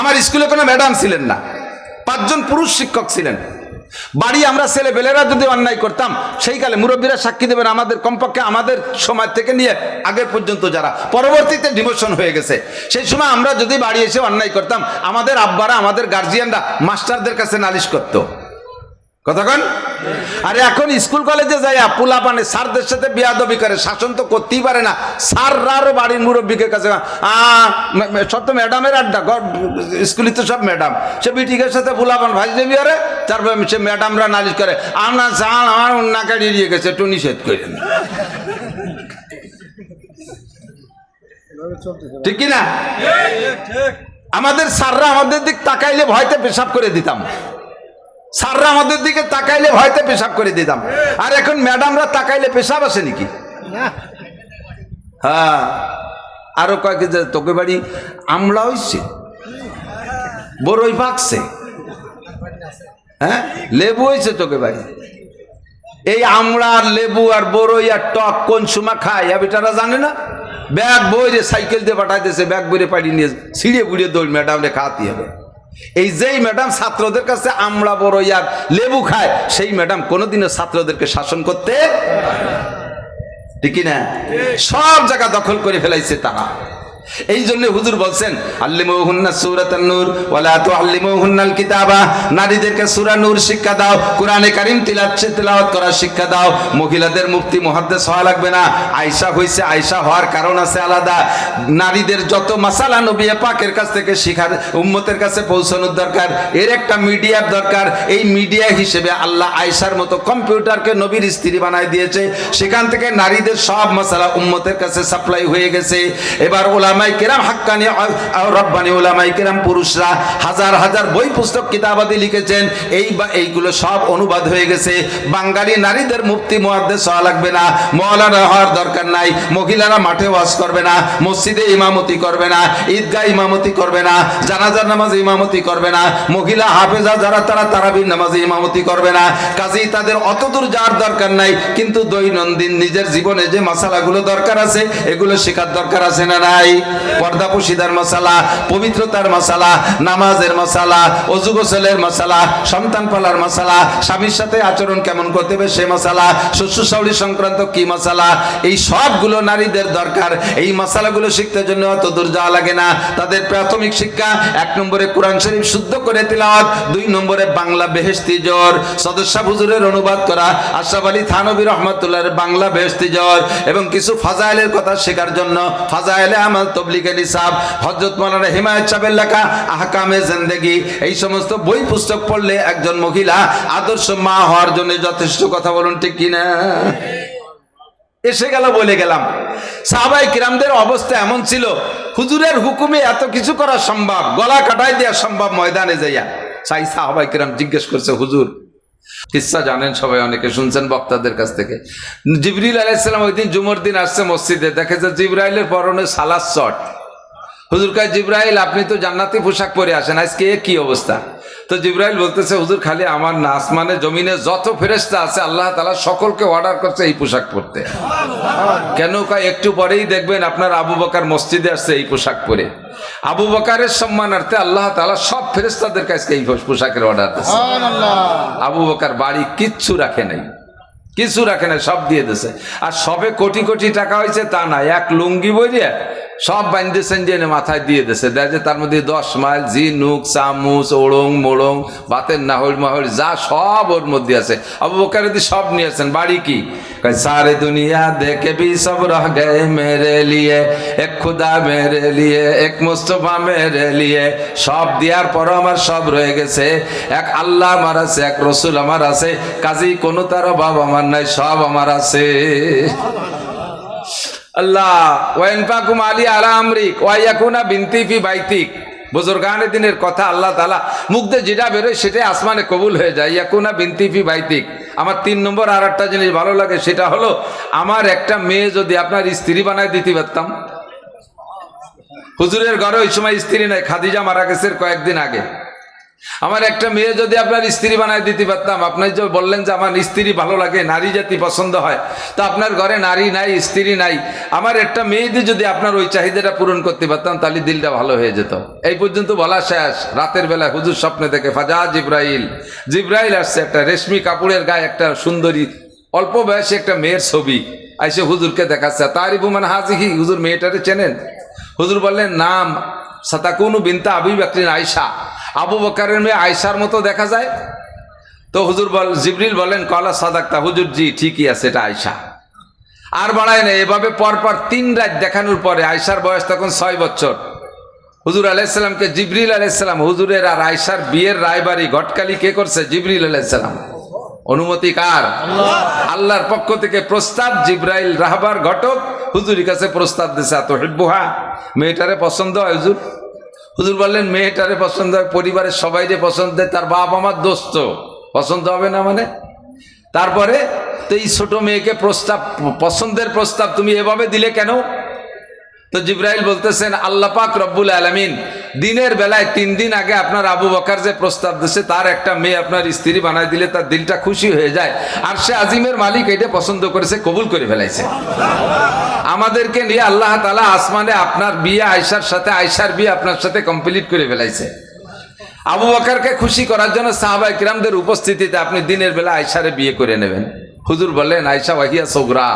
আমার স্কুলে কোনো ম্যাডাম ছিলেন না। পাঁচজন পুরুষ শিক্ষক ছিলেন। বাড়ি আমরা ছেলে বেলেরা যদি অন্যায় করতাম, সেই কালে মুরব্বীরা সাক্ষী দেবেন আমাদের কমপক্ষে আমাদের সময় থেকে নিয়ে আগের পর্যন্ত যারা। পরবর্তীতে ডিমোশন হয়ে গেছে। সেই সময় আমরা যদি বাড়ি এসে অন্যায় করতাম, আমাদের আব্বারা, আমাদের গার্জিয়ানরা মাস্টারদের কাছে নালিশ করতো। কতক্ষণ আরে এখন স্কুল কলেজে যাই পোলা পানে স্যারদের সাথে বিয়াদবি করে শাসন তো করতেই পারে না। স্যাররারও বাড়ির মুরব্বীকে কাছে সব তো ম্যাডামের আড্ডা স্কুলে তো সব ম্যাডাম। সে বিটিকের সাথে পোলা পান ভাই দেবি আরে? তারপর সে ম্যাডামরা নালিশ করে আমরা চাল আমার নাকা ডিরিয়ে গেছে একটু নিষেধ করেন ঠিক কি না? আমাদের স্যাররা আমাদের দিক তাকাইলে ভয়তে পেশাব করে দিতাম। স্যাররা আমাদের দিকে তাকাইলে ভয়তে পেশাব করে দিতাম। আর এখন ম্যাডামরা তাকাইলে পেশাব আসে নাকি? হ্যাঁ। আরও কয়েক তোকে বাড়ি আমলা হইছে? বড়ই পাকছে? হ্যাঁ? লেবু হয়েছে তোকে বাড়ি? এই আমড়া আর লেবু আর বড়ই আর টক কোন সময় খায়? বেটারা জানে না? ব্যাগ বইরে সাইকেল দিয়ে পাঠাইতেছে ব্যাগ বইরে পাঠিয়ে নিয়ে ছিঁড়ে বুড়িয়ে দৌড় ম্যাডামরে খাওয়াতে হবে। এই যেই ম্যাডাম ছাত্রদের কাছে আমরা বড় ইয়ার লেবু খায় সেই ম্যাডাম কোনোদিনও ছাত্রদেরকে শাসন করতে ঠিক কি না? সব জায়গা দখল করে ফেলাইছে তারা। এই জন্য হুজুর বলছেন নারীদেরকে শিক্ষা দাও, কোরআনে তিলাওয়াত করার শিক্ষা দাও। মহিলাদের মুহাদ্দিস হওয়া লাগবে না। হওয়ার কারণ আছে আলাদা। নারীদের যত মাসালা নবী পাকের কাছ থেকে শিখার, উম্মতের কাছে পৌঁছানোর দরকার। এর একটা মিডিয়ার দরকার। এই মিডিয়া হিসেবে আল্লাহ আয়েশার মতো কম্পিউটারকে নবীর স্ত্রী বানায় দিয়েছে। সেখান থেকে নারীদের সব মশালা উম্মতের কাছে সাপ্লাই হয়ে গেছে। এবার ওলামাই কেরাম হাক্কানি রব্বানি ওলামাই কেরাম পুরুষরা হাজার হাজার বই পুস্তক কিতাবাদি লিখেছেন। এই বা, এইগুলো সব অনুবাদ হয়ে গেছে। বাঙালি নারীদের মুক্তি মহাদ্দেশ হওয়া লাগবে না। মৌলানা হওয়ার দরকার নাই। মহিলারা মাঠে ওয়াজ করবে না। মসজিদে ইমামতি করবে না। ঈদগাহ ইমামতি করবে না। জানাজার নামাজে ইমামতি করবে না। মহিলা হাফেজা যারা, তারা তারাবির নামাজে ইমামতি করবে না। কাজেই তাদের অত দূর যাওয়ার দরকার নাই। কিন্তু দৈনন্দিন নিজের জীবনে যে মশালাগুলো দরকার আছে, এগুলো শেখার দরকার আছে না নাই? পর্দা পুশিদার মশালা, পবিত্রতার মশালা, নামাজের মশালা, অজু গোসলের মশালা, সন্তান পালার মশালা, স্বামীর সাথে আচরণ কেমন করতে হবে সে মশালা, শ্বশুর শাশুড়ি সংক্রান্ত কি মশালা, এই সবগুলো নারীদের দরকার। এই মশালাগুলো শিখতে জন্য অত দূর যাওয়া লাগে না। তাদের প্রাথমিক শিক্ষা, এক নম্বরে কোরআন শরীফ শুদ্ধ করে তিলাওয়াত, দুই নম্বরে বাংলা বেহেস্তি জ্বর। সদস্যা হুজুরের অনুবাদ করা, আশরাফ আলী থানবী রহমতুল্লাহর বাংলা বেহেস্তি জ্বর, এবং কিছু ফাজাইলের কথা শেখার জন্য, ফাজাইলে আমাল নিসাব হজরত হিমায়ত সাহেবের লেখা, আহকামে এই সমস্ত বই পুস্তক পড়লে একজন মহিলা আদর্শ মা হওয়ার জন্য যথেষ্ট কথা বলুন ঠিক কিনা? এসে গেল, বলে গেলাম। সাহাবাই কিরামদের অবস্থা এমন ছিল, হুজুরের হুকুমে এত কিছু করা সম্ভব, গলা কাটাই দেওয়া সম্ভব ময়দানে যাইয়া। সাই সাহাবাই কিরাম জিজ্ঞেস করছে, হুজুর কিসা জানেন সবাই অনেকে, শুনছেন বক্তাদের কাছ থেকে। জিবরিল আলাইসালাম ওই দিন জুমর দিন আসছে মসজিদে, দেখে যে জিব্রাইলের পরনে সালাস শট হুজুর কাজ জিব্রাইল আপনি তো জান্নাতি পোশাক পরে আসেন আজকে কি অবস্থা? তো জিব্রাইল বলতেছে হুজুর খালি আমার না আসমানে জমিনে যত ফেরেস্তা আছে আল্লাহ তালা সকলকে অর্ডার করছে এই পোশাক পরতে। কেন কয় একটু পরেই দেখবেন আপনার আবু বকার মসজিদে আসছে এই পোশাক পরে। আবু বকারের সম্মানার্থে আল্লাহ তালা সব ফেরেস্তাদের কাছে এই পোশাকের অর্ডার দিচ্ছে আবু বকার বাড়ি কিচ্ছু রাখে নাই। কিছু রাখে না সব দিয়ে দিছে। আর সবে কোটি কোটি টাকা হয়েছে তা না এক লুঙ্গি বইয়ে সব বান্ধিছেন যে মাথায় দিয়ে দেশে দেখা যে তার মধ্যে দশ মাইল, ঝিনুক, চামুচ, ওড়ং, মোড়ং, বাতের নাহল মাহল, যা সব ওর মধ্যে আছে। আবু বকারেদি সব নিয়েছেন। বাড়ি কি? সারে দুনিয়া দেখে বি সব রহ গে মেরে লিয়ে, এক খুদা মেরে লিয়ে, এক মুস্তফা মেরে লিয়ে। সব দেওয়ার পরও আমার সব রয়ে গেছে। এক আল্লাহ আমার আছে, এক রসুল আমার আছে। কাজী কোনো তার অভাব আমার নাই, সব আমার আছে। আল্লাহ আলী আমরিক দিনের কথা আল্লাহ তালা যেটা বেরোয় সেটাই আসমানে কবুল হয়ে যায়। আমার তিন নম্বর আর একটা জিনিস ভালো লাগে, সেটা হলো আমার একটা মেয়ে যদি আপনার স্ত্রী বানায় দিতে পারতাম। হুজুরের ঘরে ওই সময় স্ত্রী নাই, খাদিজা মারা গেছে কয়েকদিন আগে। আমার একটা মেয়ে যদি আপনার স্ত্রী বানায় দিতে পারতাম, আপনি যে বললেন যে আমার স্ত্রী ভালো লাগে, নারী জাতি পছন্দ হয়, তো আপনার ঘরে নারী নাই, স্ত্রী নাই। আমার একটা মেয়েদের যদি আপনার ওই চাহিদাটা পূরণ করতে পারতাম, তাহলে দিলটা ভালো হয়ে যেত। এই পর্যন্ত বলা শেষ। রাতের বেলা হুজুর স্বপ্নে দেখে, ফাজা জিব্রাইল। জিব্রাইল আসছে একটা রেশমি কাপড়ের গায়ে একটা সুন্দরী, অল্প বয়সে একটা মেয়ের ছবি। আইসে হুজুরকে দেখাচ্ছে তারিবু মানে হাজিহি, হুজুর মেয়েটারে চেনেন? হুজুর বললেন, নাম সাতাকুনু বিনতা আবি বাকরিন আয়সা আবু বকারের মেয়ে আয়সার মতো দেখা যায়? তো হুজুর বল জিবরিল বলেন কলা সাদাক্তা হুজুর জি ঠিকই আছে এটা আয়সা আর বাড়ায় না এভাবে পরপর তিন রাত দেখানোর পরে আয়সার বয়স তখন ছয় বছর। হুজুর আলাইসাল্লামকে জিবরিল আলাইসাল্লাম হুজুরের আর আয়সার বিয়ের রায়বাড়ি ঘটকালি কে করছে? জিবরিল আলাইসাল্লাম অনুমতি কার? আল্লাহর পক্ষ থেকে প্রস্তাব জিব্রাইল রাহবার ঘটক হুজুরের কাছে প্রস্তাব দিছে এত হিব্বুহা মেয়েটারে পছন্দ হয় হুজুর? হুজুর বললেন, মেয়েটারে পছন্দ হয়, পরিবারের সবাই যে পছন্দ হয়, তার বাপ আমার দোস্ত। পছন্দ হবে না মানে? তারপরে তো এই ছোট মেয়েকে প্রস্তাব, পছন্দের প্রস্তাব তুমি এভাবে দিলে কেন? তো জিব্রাইল বলতেছেন, আল্লাহ পাক রব্বুল আলমিন, দিনের বেলায় তিন দিন আগে আপনার আবু বকার যে প্রস্তাব দিচ্ছে তার একটা মেয়ে আপনার স্ত্রী বানায় দিলে তার দিলটা খুশি হয়ে যায়। আর সে আজিমের মালিক, এটা পছন্দ করেছে, কবুল করে ফেলাইছে। আমাদেরকে নিয়ে আল্লাহ তালা আসমানে আপনার বিয়ে আয়সার সাথে আয়সার বিয়ে আপনার সাথে কমপ্লিট করে ফেলাইছে। আবু বকারকে খুশি করার জন্য সাহাবাই কিরামদের উপস্থিতিতে আপনি দিনের বেলা আয়সারে বিয়ে করে নেবেন। হুজুর বললেন আয়সা ওয়াহিয়া সোগরা।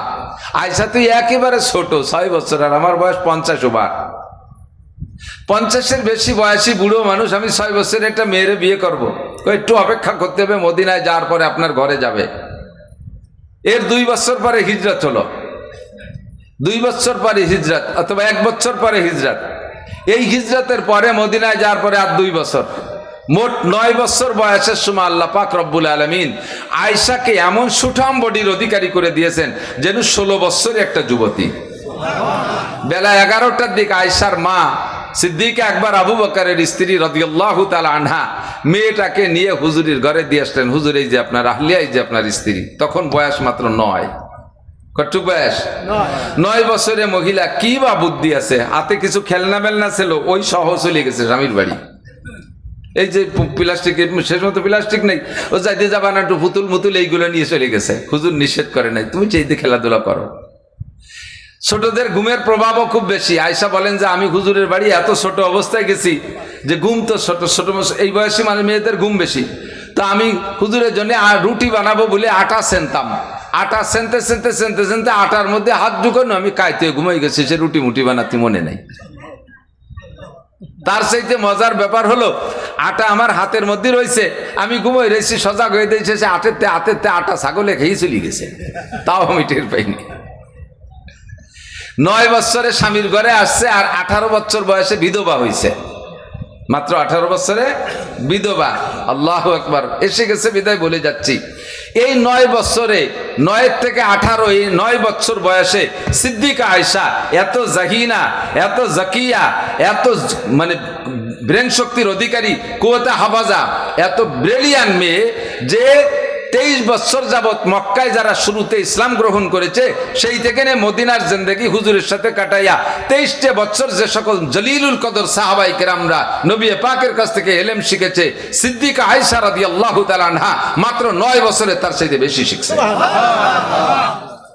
আয়সা তুই একেবারে ছোট, ছয় বছর, আর আমার বয়স পঞ্চাশ ওভার। পঞ্চাশের বেশি বয়সী বুড়ো মানুষ, আমি ছয় বছরের একটা মেয়েরে বিয়ে করব। একটু অপেক্ষা করতে হবে, মদিনায় যাওয়ার পরে আপনার ঘরে যাবে। এর দুই বছর পরে হিজরত হলো। দুই বছর পরে হিজরত, অথবা এক বছর পরে হিজরত। এই হিজরতের পরে মদিনায় যাওয়ার পরে আর দুই বছর। মোট নয় বছর বয়সের সময় আল্লাহ পাক রব্বুল আলমিন আয়সাকে এমন সুঠাম বডির অধিকারী করে দিয়েছেন যেন ষোলো বছরের একটা যুবতী। বেলা এগারোটার দিক আয়সার মা সিদ্দিক একবার আবু বকারের স্ত্রী রদিয়াল্লাহ আনহা মেয়েটাকে নিয়ে হুজুরির ঘরে দিয়ে আসলেন, হুজুর, এই যে আপনার আহলিয়াই যে আপনার স্ত্রী। তখন বয়স মাত্র নয়। কটুক বয়স? নয় বছরে মহিলা কি বা বুদ্ধি আছে? হাতে কিছু খেলনা মেলনা ছিল, ওই সহ চলে গেছে স্বামীর বাড়ি। এই যে প্লাস্টিক শেষ মতো প্লাস্টিক নেই। ও যাইতে যাবা না, একটু পুতুল মুতুল এইগুলো নিয়ে চলে গেছে। হুজুর নিষেধ করে নাই। তুমি চাইতে খেলাধুলা করো। ছোটদের ঘুমের প্রভাবও খুব বেশি। আয়সা বলেন যে, আমি হুজুরের বাড়ি এত ছোট অবস্থায় গেছি যে ঘুম তো ছোট ছোট এই বয়সী মানে মেয়েদের ঘুম বেশি। তো আমি হুজুরের জন্য রুটি বানাবো বলে আটা সেনতাম। আটা সেনতে সেনতে সেনতে সেনতে আটার মধ্যে হাত ঢুকানো আমি কাইতে ঘুমাই গেছি। সে রুটি মুটি বানাতে মনে নেই। তার সেইতে মজার ব্যাপার হলো, আটা আমার হাতের মধ্যে রয়েছে। আমি ঘুমোই রয়েছি, সজাগ হয়ে দিয়েছে সে আটেরতে তে আটা ছাগলে খেয়ে চলে গেছে। তাও আমি টের পাইনি। নয় বছরে স্বামীর ঘরে আসছে আর আঠারো বছর বয়সে বিধবা হয়েছে মাত্র আঠারো বছরে বিধবা, আল্লাহ একবার এসে গেছে, বিদায় বলে যাচ্ছি। এই নয় বছরে, নয়ের থেকে আঠারো, এই নয় বছর বয়সে সিদ্দিকা আয়সা এত জাহিনা, এত জাকিয়া, এত মানে ব্রেন শক্তির অধিকারী, কুয়াতা হাফাজা, এত ব্রিলিয়ান মেয়ে যে তেইশ বছর যাবৎ মক্কায় যারা শুরুতে ইসলাম গ্রহণ করেছে, সেই থেকে মদিনার জিন্দগি হুজুরের সাথে কাটাইয়া তেইশটে বছর যে সকল জলিলুল কদর সাহাবাই কেরামরা নবী পাকের কাছ থেকে এলেম শিখেছে, সিদ্দিকা আয়সা রাদি আল্লাহ তালানহা মাত্র নয় বছরে তার সাথে বেশি শিখছে।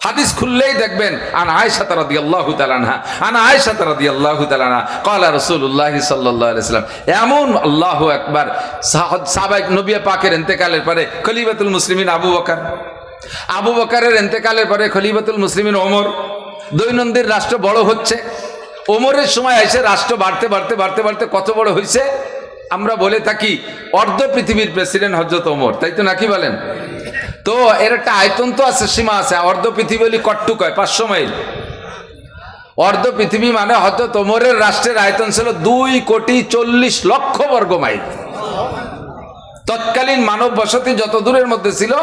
হাদিস খুললেই দেখবেন, আন আয়েশা রাদিয়াল্লাহু তাআলা আনহা আন আয়েশা রাদিয়াল্লাহু তাআলা আনহা ক্বালা রাসূলুল্লাহ সাল্লাল্লাহু আলাইহি সাল্লাম এমন আল্লাহু আকবার সাহাবায়ে নবিয়া পাকের ইন্তেকালের পরে খলিফাতুল মুসলিমিন আবু বকার, আবু বকারের ইন্তেকালের পরে খলিফাতুল মুসলিমিন ওমর, দৈনন্দিন রাষ্ট্র বড় হচ্ছে, ওমরের সময় এসে রাষ্ট্র বাড়তে বাড়তে বাড়তে বাড়তে কত বড় হয়েছে আমরা বলে থাকি, অর্ধ পৃথিবীর প্রেসিডেন্ট হজরত ওমর, তাই তো নাকি বলেন? তো এর একটা আয়তন তো আছে, সীমা আছে। অর্ধ পৃথিবী বলি কট্টুক হয় পাঁচশো মাইল। অর্ধ পৃথিবী মানে হয়তো তোমরের রাষ্ট্রের আয়তন ছিল দুই কোটি চল্লিশ লক্ষ বর্গ মাইল। তৎকালীন মানব বসতি যত দূরের মধ্যে ছিল,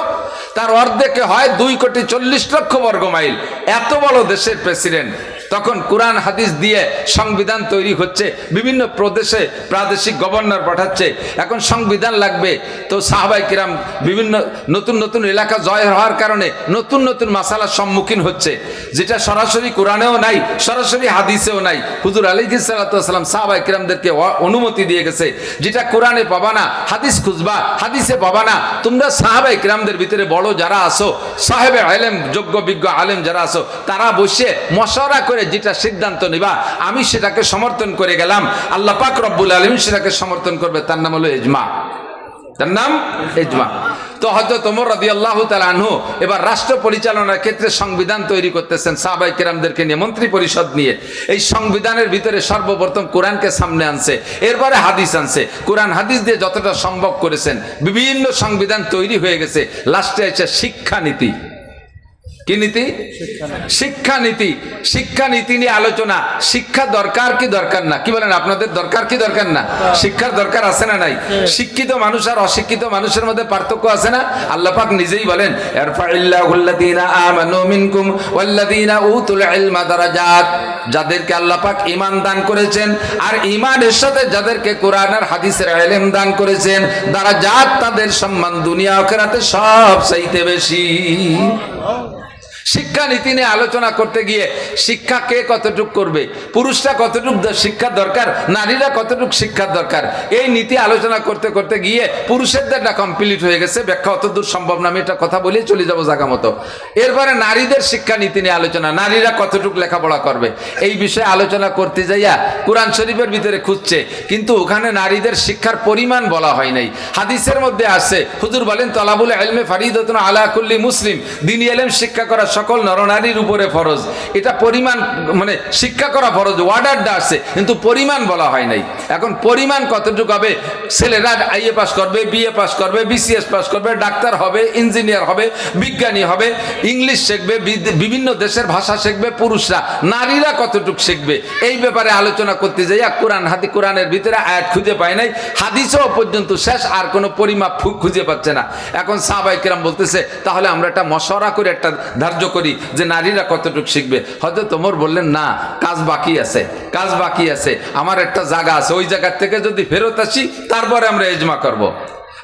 তার অর্ধেকে হয় দুই কোটি চল্লিশ লক্ষ বর্গ মাইল। এত বড় দেশের প্রেসিডেন্ট তখন কোরআন হাদিস দিয়ে সংবিধান তৈরি হচ্ছে, বিভিন্ন প্রদেশে প্রাদেশিক গভর্নর পাঠাচ্ছে, এখন সংবিধান লাগবে। তো সাহাবাই কিরাম বিভিন্ন নতুন নতুন এলাকা জয় হওয়ার কারণে নতুন নতুন মাসালার সম্মুখীন হচ্ছে, যেটা সরাসরি কোরআনেও নাই, সরাসরি হাদিসেও নাই। হুজুর আলী সাল্লাম সাহাবাই কিরামদেরকে অনুমতি দিয়ে গেছে, যেটা কোরআনে পাবা না, হাদিস খুঁজবা, হাদিসে পাবা না। তোমরা সাহাবাই কিরামদের ভিতরে বড় যারা আসো সাহেবে আলেম যোগ্য বিজ্ঞ আলেম যারা আসো তারা বসে মশারা করে যেটা সিদ্ধান্ত নিবা, আমি সেটাকে সমর্থন করে গেলাম। আল্লাহ পাক রব্বুল আলম সেটাকে সমর্থন করবে, তার নাম হলো এজমা তার নাম এজমা তো হয়তো তোমর রবি আল্লাহ আনহু এবার রাষ্ট্র পরিচালনার ক্ষেত্রে সংবিধান তৈরি করতেছেন সাহাবাই কিরামদেরকে নিয়ে, মন্ত্রী পরিষদ নিয়ে। এই সংবিধানের ভিতরে সর্বপ্রথম কোরআনকে সামনে আনছে, এরপরে হাদিস আনছে। কোরআন হাদিস দিয়ে যতটা সম্ভব করেছেন। বিভিন্ন সংবিধান তৈরি হয়ে গেছে। লাস্টে আছে শিক্ষানীতি। কি নীতি? শিক্ষানীতি শিক্ষানীতি নিয়ে আলোচনা। শিক্ষা দরকার কি দরকার না? কি বলেন আপনাদের? দরকার কি দরকার না? শিক্ষার দরকার আছে না নাই? শিক্ষিত মানুষ আর অশিক্ষিত মানুষের মধ্যে পার্থক্য আছে না? আল্লাহ পাক নিজেই বলেন যাদেরকে আল্লাহ পাক ঈমান দান করেছেন, আর ঈমানের সাথে যাদেরকে কোরআন আর হাদিসের ইলম দান করেছেন, দারাজাত তাদের সম্মান দুনিয়া আখিরাতে সব চাইতে বেশি। শিক্ষানীতি নিয়ে আলোচনা করতে গিয়ে শিক্ষা কে কতটুক করবে? পুরুষরা কতটুক শিক্ষার দরকার? নারীরা কতটুক শিক্ষার দরকার? এই নীতি আলোচনা করতে করতে গিয়ে পুরুষেরদেরটা কমপ্লিট হয়ে গেছে। ব্যাখ্যা অতদূর সম্ভব না, আমি এটা কথা বলেই চলে যাব জায়গা মতো। এরপরে নারীদের শিক্ষানীতি নিয়ে আলোচনা। নারীরা কতটুক লেখাপড়া করবে? এই বিষয়ে আলোচনা করতে যাইয়া কোরআন শরীফের ভিতরে খুঁজছে। কিন্তু ওখানে নারীদের শিক্ষার পরিমাণ বলা হয় নাই। হাদিসের মধ্যে আসছে, হুজুর বলেন, তলাবুল এলমে ফারিদতুন আলা কুল্লি মুসলিম। দিনী এলেম শিক্ষা করা সকল নরনারীর উপরে ফরজ। এটা পরিমাণ মানে শিক্ষা করা ফরজ ওয়ার্ডারটা আসছে কিন্তু পরিমাণ বলা হয় নাই। এখন পরিমাণ কতটুকু হবে? ছেলেরা আইএ পাস করবে বিএ পাস করবে বিসিএস পাস করবে, ডাক্তার হবে ইঞ্জিনিয়ার হবে, বিজ্ঞানী হবে ইংলিশ শিখবে বিভিন্ন দেশের ভাষা শিখবে, পুরুষরা, নারীরা কতটুকু শিখবে? এই ব্যাপারে আলোচনা করতে যাইয়া কোরআন হাতি কোরআনের ভিতরে আয়াত খুঁজে পায় নাই। হাদিসও পর্যন্ত শেষ, আর কোনো পরিমাপ খুঁজে পাচ্ছে না। এখন সাহাবাই কিরাম বলতেছে, তাহলে আমরা একটা মশরা করে একটা ধার্য করি যে নারীরা কতটুকু শিখবে। হয়তো তোমর বললেন, না, কাজ বাকি আছে, কাজ বাকি আছে, আমার একটা জায়গা আছে, ওই জায়গার থেকে যদি ফেরত আসি, তারপরে আমরা এজমা করব।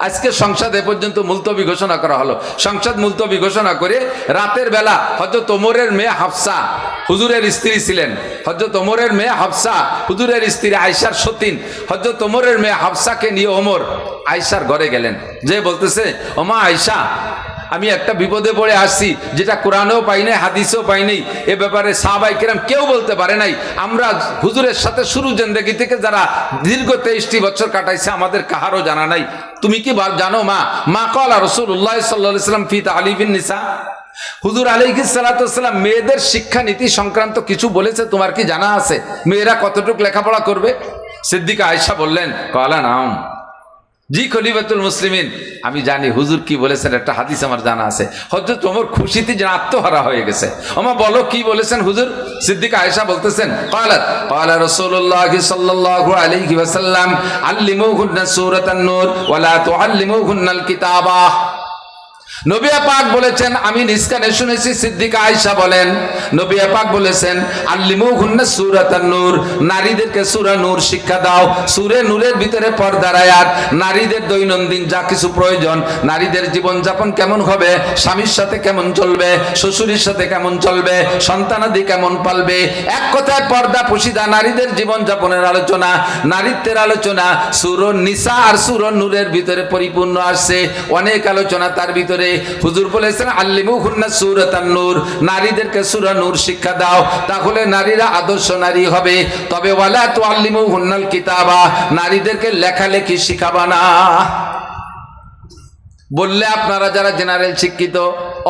আজকে সংসদ এ পর্যন্ত মুলতবি ঘোষণা করা হলো। সংসদ মুলতবি ঘোষণা করে রাতের বেলা হয়তো তোমরের মেয়ে হাফসা, হুজুরের স্ত্রী ছিলেন হজরত তোমরের মেয়ে হাফসা, হুজুরের স্ত্রী আয়সার সতীন হজরত তোমরের মেয়ে হাফসাকে নিয়ে ওমর আয়সার ঘরে গেলেন। যে বলতেছে, ওমা আয়সা আমি একটা বিপদে পড়ে আসছি, যেটা কোরআনেও পাই নাই, হাদিসেও পাই নাই। এ ব্যাপারে সাহাবাই কিরাম কেউ বলতে পারে নাই। আমরা হুজুরের সাথে শুরু জেন্দেগি থেকে যারা দীর্ঘ তেইশটি বছর কাটাইছে, আমাদের কাহারও জানা নাই। তুমি কি জানো মা? মা কলা রসুল্লাহ সাল্লাহ সাল্লাম ফিত আলিবিন নিসা। হুজুর আলাইহি সালাতাম মেয়েদের শিক্ষানীতি সংক্রান্ত কিছু বলেছে, তোমার কি জানা আছে? মেয়েরা কতটুকু লেখাপড়া করবে? সিদ্দিকা আয়সা বললেন কলা নাম জি খলিফাতুল মুসলিমিন, আমি জানি হুজুর কি বলেছেন, একটা হাদিস আমার জানা আছে। হয়তো তোমার খুশিতে যেন আত্মহারা হয়ে গেছে। আমার বলো, কি বলেছেন হুজুর? সিদ্দিক আয়েশা বলতেছেন, কালাত, কালা রাসূলুল্লাহ সাল্লাল্লাহু আলাইহি ওয়াসাল্লাম, আল্লিমুহুন্না সূরাতান নূর ওয়া লা তুআল্লিমুহুন্নাল কিতাবা। নবিয়া পাক বলেছেন, আমি নিষ্কানে শুনেছি, সিদ্দিকা আয়সা বলেন, নবিয়া পাক বলেছেন আল্লিমু হুন্না সূরাতান নূর, নারীদেরকে সূরা নূর শিক্ষা দাও, সূরে নূরের ভিতরে পর্দার নারীদের দৈনন্দিন যা কিছু প্রয়োজন, নারীদের জীবন যাপন কেমন হবে, স্বামীর সাথে কেমন চলবে, শ্বশুরের সাথে কেমন চলবে, সন্তানাদি কেমন পালবে, এক কথায় পর্দা পুশিদা, নারীদের জীবন যাপনের আলোচনা, নারীত্বের আলোচনা, সুর নিসা আর সুর নূরের ভিতরে পরিপূর্ণ আসছে, অনেক আলোচনা তার ভিতরে হুজুর বলেছেন আল্লিমু হুন্না সুরাতান নূর। নারীদেরকে সুরা নূর শিক্ষা দাও, তাহলে নারীরা আদর্শ নারী হবে। তবে ওয়ালা তো আল্লিমু হুন্নাল কিতাবা, নারীদেরকে লেখালেখি শিখাবা না। বললে আপনারা যারা জেনারেল শিক্ষিত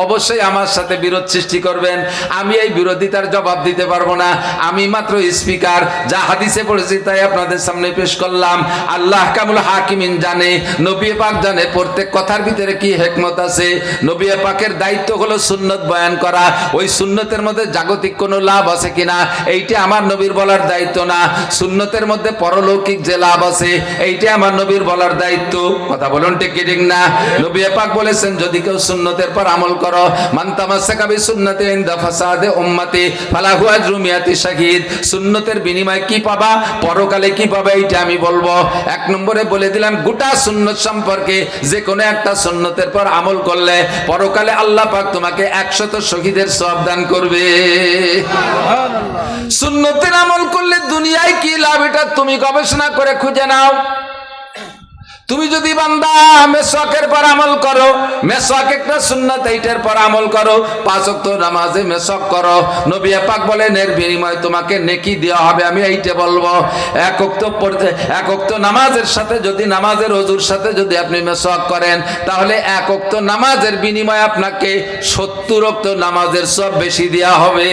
অবশ্যই আমার সাথে বিরোধ সৃষ্টি করবেন। আমি এই বিরোধিতার জবাব দিতে পারব না। আমি মাত্র স্পিকার, যা হাদিসে পড়েছি তাই আপনাদের সামনে পেশ করলাম। আল্লাহ কামুল হাকিমিন জানে, নবী পাক জানে প্রত্যেক কথার ভিতরে কি হেকমত আছে। নবী পাকের দায়িত্ব হলো সুন্নত বয়ান করা। ওই সুন্নতের মধ্যে জাগতিক কোনো লাভ আছে কিনা, এইটা আমার নবীর বলার দায়িত্ব না। সুন্নতের মধ্যে পরলৌকিক যে লাভ আছে, এইটা আমার নবীর বলার দায়িত্ব। কথা বলুন ঠিক ঠিক না? নবী পাক বলেছেন, যদি কেউ সুন্নতের পর আমল করো। মান তামাসসাকা বিসুন্নতি ইনদা ফাসাদে উম্মতি, ফালাহু আজরু মিয়াতি শাহিদ। সুন্নতের বিনিময়ে কি পাবা? পরকালে কি পাবা? এইটা আমি বলব। এক নম্বরে বলে দিলাম, গোটা সুন্নত সম্পর্কে যে কোনো একটা সুন্নতের পর আমল করলে পরকালে আল্লাহ পাক তোমাকে একশত শহীদের সব দান করবে। সুন্নতের আমল করলে দুনিয়ায় কি লাভ? এটা তুমি গবেষণা করে খুঁজে নাও। তুমি যদি বান্দা মেসওয়াকের পর আমল করো মেসওয়াক একটা সুন্নাত এইটার পর আমল করো পাঁচ ওয়াক্ত নামাজে মেসওয়াক করো। নবী পাক বলেন এর বিনিময়ে তোমাকে নেকি দেওয়া হবে আমি এইটা বলব। এক ওক্ত পড়তে এক ওক্ত নামাজের সাথে যদি নামাজের অজুর সাথে যদি আপনি মেসওয়াক করেন তাহলে এক ওক্ত নামাজের বিনিময়ে আপনাকে সত্তর ওক্ত নামাজের সব বেশি দেওয়া হবে।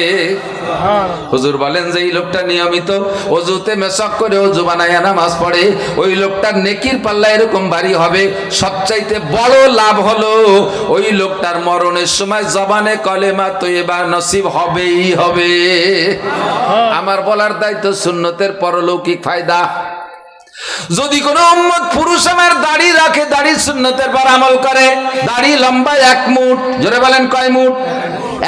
হুজুর বলেন যে এই লোকটা নিয়মিত অজুতে মেসক করে অজু বানায় নামাজ পড়ে ওই লোকটার নেকির পাল্লা এরকম ভারী হবে সবচাইতে বড় লাভ হলো ওই লোকটার মরণের সময় জবানে কলেমা তৈবা নসিব হবেই হবে। আমার বলার দায়িত্ব সুন্নতের পরলৌকিক ফায়দা। যদি কোনো উম্মত পুরুষ আমার দাড়ি রাখে দাড়ি সুন্নতের পর আমল করে দাড়ি লম্বা এক মুঠ জোরে বলেন কয় মুঠ?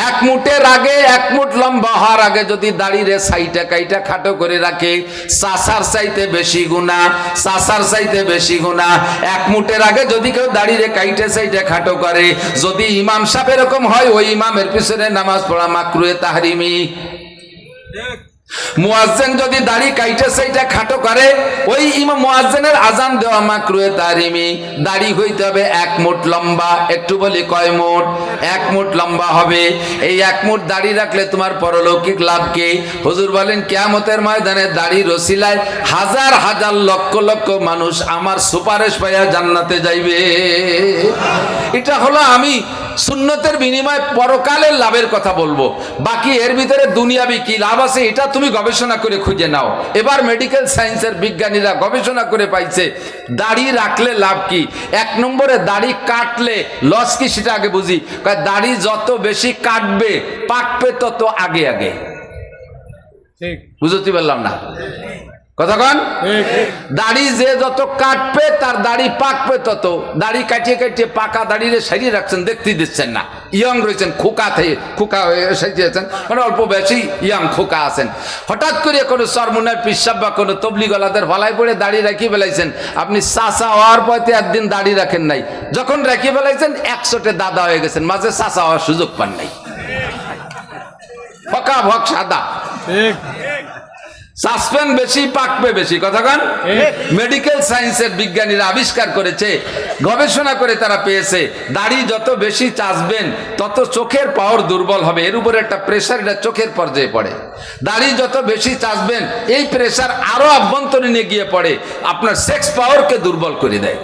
এক মুটের আগে, এক মুঠ লম্বা হওয়ার আগে যদি দাড়িরে সাইটা কাইটা খাটো করে রাখে সাসার চাইতে বেশি গুণা সাসার চাইতে বেশি গুণা। এক মুটের আগে যদি কেউ দাড়িরে কাইটে সাইটা খাটো করে, যদি ইমাম সাপ এরকম হয়, ওই ইমামের পিছনে নামাজ পড়া মাকরুয়ে তাহরিমি। মুয়াজ্জেন যদি দাড়ি কাইটে সেইটা খাটো করে, ওই ইমাম মুয়াজ্জেনের আজান দেওয়া মাকরুয়ে তারিমি। দাড়ি হইতে হবে এক মুঠ লম্বা, একটু বলি কয় মুঠ? এক মুঠ লম্বা হবে। এই এক মুঠ দাড়ি রাখলে তোমার পরলৌকিক লাভ কি? হুজুর বলেন, কিয়ামতের ময়দানে দাড়ি রসিলায় হাজার হাজার লক্ষ লক্ষ মানুষ আমার সুপারিশ পাইয়া জান্নাতে যাইবে। এটা হলো আমি সুন্নতের বিনিময়ে পরকালের লাভের কথা বলব। বাকি এর ভিতরে দুনিয়াবি কি লাভ আছে এটা তুমি গবেষণা করে খুঁজে নাও। এবার মেডিকেল সায়েন্সের বিজ্ঞানীরা গবেষণা করে পাইছে দাড়ি রাখলে লাভ কি? এক নম্বরে দাড়ি কাটলে লস কি সেটা আগে বুঝি। দাড়ি যত বেশি কাটবে পাকবে তত আগে আগে। ঠিক। বুঝতে পারলাম না? কথা দাড়ি যে যত কাটবে তার দাড়ি পাকবে তত। দাড়ি কাটিয়ে কাটিয়ে পাকা দাড়িরে সারিয়ে রাখছেন দেখতে দিচ্ছেন না। ইয়ং রয়েছেন খোকা থেকে খোকা হয়ে সাজিয়েছেন মানে অল্প বেশি ইয়াং খোকা আছেন। হঠাৎ করে কোনো সরমুনার পিসাব বা কোনো তবলি গলাদের ফলাই পড়ে দাড়ি রাখিয়ে ফেলাইছেন। আপনি চাষা হওয়ার পথে একদিন দাড়ি রাখেন নাই। যখন রাখিয়ে ফেলাইছেন একশোটে দাদা হয়ে গেছেন মাঝে চাষা হওয়ার সুযোগ পান নাই। ফকা ভক সাদা। ঠিক। সাসপেন্ড বেশি পাকবে বেশি। কথা কন? মেডিকেল সায়েন্সের বিজ্ঞানীরা আবিষ্কার করেছে গবেষণা করে তারা পেয়েছে দাড়ি যত বেশি চাষবেন তত চোখের পাওয়ার দুর্বল হবে। এর উপরে একটা প্রেশার এটা চোখের পর্যায়ে পড়ে। দাড়ি যত বেশি চাষবেন এই প্রেশার আরও আভ্যন্তরীণে গিয়ে পড়ে। আপনার সেক্স পাওয়ারকে দুর্বল করে দেয়।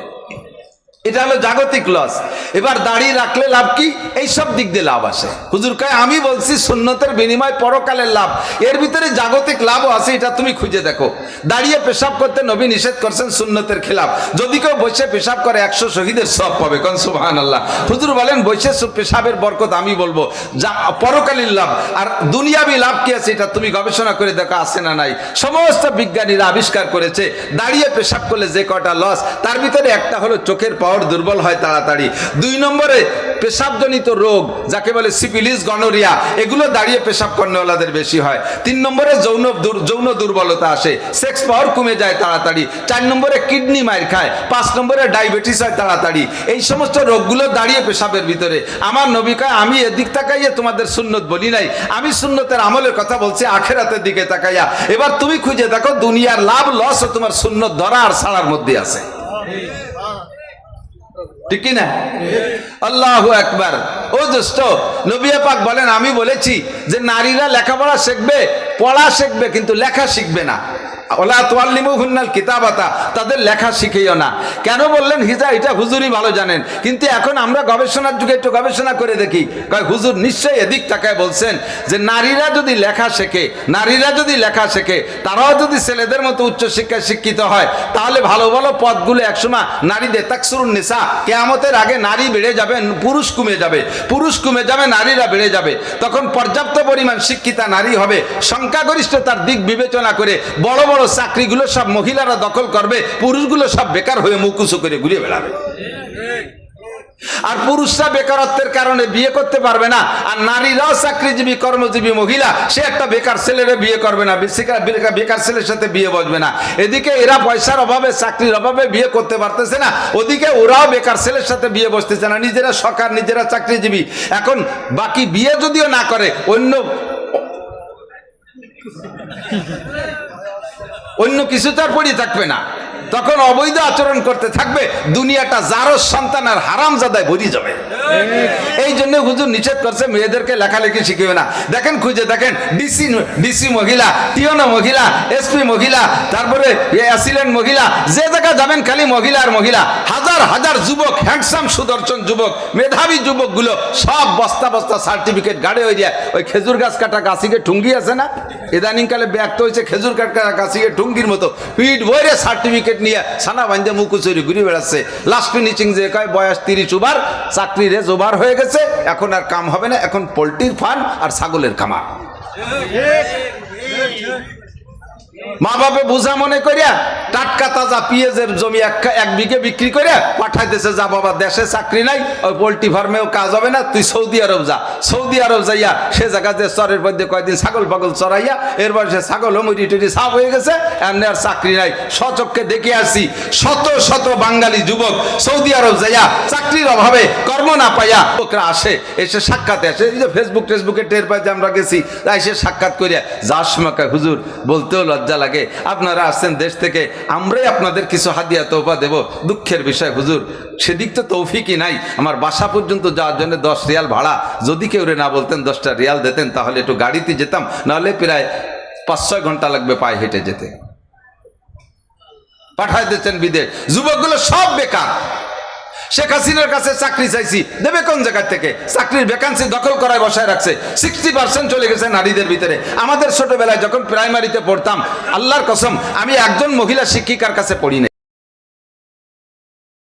এটা হলো জাগতিক লস। এবার দাড়ি রাখলে লাভ কি? এই সব দিক দিয়ে লাভ আসে। হুজুর কয়, আমি বলছি সুন্নতের বিনিময় পরকালের লাভ। এর ভিতরে জাগতিক লাভও আছে, এটা তুমি খুঁজে দেখো। দাঁড়িয়ে পেশাব করতে নবী নিষেধ করছেন সুন্নতের খেলাফ। যদি কেউ বসে পেশাব করে, একশো শহীদের সব পাবে, কোন সুবাহান আল্লাহ হুজুর বলেন, বসে পেশাবের বরকত আমি বলব। যা পরকালীন লাভ। আর দুনিয়াবি লাভ কি আছে, এটা তুমি গবেষণা করে দেখো, আছে না নাই? সমস্ত বিজ্ঞানীরা আবিষ্কার করেছে, দাঁড়িয়ে পেশাব করলে যে কটা লস, তার ভিতরে একটা হলো চোখের পাওয়ার দুর্বল হয় তাড়াতাড়ি। দুই নম্বরে, পেশাবজনিত রোগ, যাকে বলে সিপিলিস গনোরিয়া, এগুলো দাঁড়িয়ে পেশাব কর্ণওয়ালাদের বেশি হয়। তিন নম্বরে, যৌন যৌন দুর্বলতা আসে, সেক্স পাওয়ার কমে যায় তাড়াতাড়ি। চার নম্বরে, কিডনি মার খায়, পাঁচ নম্বরে, ডায়াবেটিস হয় তাড়াতাড়ি। এই সমস্ত রোগগুলো দাঁড়িয়ে পেশাবের ভিতরে। আমার নবী কয়, আমি এদিক তাকাইয়ে তোমাদের সুন্নত বলি নাই। আমি সুন্নতের আমলের কথা বলছি, আখেরাতের দিকে তাকাইয়া। এবার তুমি খুঁজে দেখো, দুনিয়ার লাভ লস তোমার সুন্নত ধরা আর ছাড়ার মধ্যে আছে। ঠিক না আল্লাহ একবার ও দোস্ত নবিয়া পাক বলেন, আমি বলেছি যে নারীরা লেখাপড়া শিখবে, পড়া শিখবে, কিন্তু লেখা শিখবে না। তাদের লেখা শিখেও না। কেন বললেন, হিজা, এটা হুজুরই ভালো জানেন। কিন্তু এখন আমরা গবেষণার যুগে একটু গবেষণা করে দেখি। হুজুর নিশ্চয়ই এদিক বলছেন যে, নারীরা যদি লেখা শেখে, নারীরা যদি লেখা শেখে, তারাও যদি ছেলেদের মতো উচ্চশিক্ষায় শিক্ষিত হয়, তাহলে ভালো ভালো পদগুলো একসময় নারীদের, তাকসুরুন নিসা, কেয়ামতের আগে নারী বেড়ে যাবে, পুরুষ কমে যাবে। পুরুষ কমে যাবে, নারীরা বেড়ে যাবে। তখন পর্যাপ্ত পরিমাণ শিক্ষিতা নারী হবে। সংখ্যাগরিষ্ঠতার দিক বিবেচনা করে বড় চাকরিগুলো সব মহিলারা দখল করবে, পুরুষগুলো সব বেকার হয়ে মুকুসু করে ঘুরে বেড়াবে। আর পুরুষরা বেকারত্বের কারণে বিয়ে করতে পারবে না, আর নারীরাও চাকরিজীবী, কর্মজীবী মহিলা, সে একটা বেকার ছেলেরে বিয়ে করবে না বেকার ছেলের সাথে বিয়ে বসবে না। এদিকে এরা পয়সার অভাবে, চাকরির অভাবে বিয়ে করতে পারতেছে না, ওদিকে ওরাও বেকার ছেলের সাথে বিয়ে বসতেছে না, নিজেরা সরকার, নিজেরা চাকরিজীবী। এখন বাকি বিয়ে যদিও না করে, অন্য অন্য কিছু তার পড়ে থাকবে না। তখন অবৈধ আচরণ করতে থাকবে দুনিয়াটা যারও সন্তান আর হারাম জাদায় ভরি যাবে এই জন্য হুজুর নিষেধ করছে মেয়েদেরকে লেখালেখি শিখিবে না। দেখেন খুঁজে দেখেন ডিসি ডিসি মহিলা টিওনা মহিলা এসপি মহিলা তারপরে অ্যাসিলেন্ট মহিলা যে জায়গা যাবেন খালি মহিলা আর মহিলা। হাজার হাজার যুবক হ্যান্ডসাম সুদর্শন যুবক মেধাবী যুবকগুলো সব বস্তা বস্তা সার্টিফিকেট গাড়ে হয়ে যায়। ওই খেজুর গাছ কাটা গাছিকে ঠুঙ্গি আছে না? ইদানিংকালে ব্যক্ত হয়েছে খেজুর কাটা গাছিকে ঠুঙ্গির মতো। পিঠ বইরে সার্টিফিকেট নিয়ে সানা বান্ধে মুকুচুরি ঘুরে বেড়াচ্ছে। লাস্ট ফিনিশিং যে কয়, বয়স তিরিশ ওভার চাকরি রেজ ওভার হয়ে গেছে। এখন আর কাম হবে না, এখন পোলট্রির ফার্ম আর ছাগলের খামার। মা বাপে বুঝা মনে করিয়া টাটকা তাজা পিঁয়াজের জমি এক বিঘে বিক্রি করে পাঠাইতেছে, যা বাবা, দেশে চাকরি নাই, ওই পোল্ট্রি ফার্মেও কাজ হবে না, তুই সৌদি আরব যা। সৌদি আরব যাইয়া সে জায়গাতে চরের মধ্যে কয়দিন ছাগল পাগল চড়াইয়া এরপর সে ছাগল মুড়ি টুটি সাফ হয়ে গেছে, এমনি আর চাকরি নাই। সচক্ষে দেখে আসি, শত শত বাঙালি যুবক সৌদি আরব যাইয়া চাকরির অভাবে কর্ম না পাইয়া লোকরা আসে, এসে সাক্ষাতে আসে। এই যে ফেসবুক টেসবুকে টের পাইতে আমরা গেছি এসে সাক্ষাৎ করিয়া যার সময় হুজুর, বলতেও লজ্জা লাগে। আপনারা আসছেন দেশ থেকে, আমরাই আপনাদের কিছু হাদিয়া তোফা দেব। দুঃখের বিষয়, হুজুর, সেদিক তো তৌফিকই নাই। আমার বাসা পর্যন্ত যাওয়ার জন্য দশ রিয়াল ভাড়া। যদি কেউ রে না বলতেন দশটা রিয়াল দিতেন, তাহলে একটু গাড়িতে যেতাম। নাহলে প্রায় পাঁচ ছয় ঘণ্টা লাগবে পায়ে হেঁটে যেতে। পাঠায় দিচ্ছেন বিদেশ। যুবকগুলো সব বেকার। শেখ হাসিনার কাছে চাকরি চাইছি। দেবে কোন জায়গা থেকে? চাকরির ভ্যাকান্সি দখল করায় বসায় রাখছে। সিক্সটি পার্সেন্ট চলে গেছে নারীদের ভিতরে। আমাদের ছোটবেলায় যখন প্রাইমারিতে পড়তাম, আল্লাহর কসম, আমি একজন মহিলা শিক্ষিকার কাছে পড়ি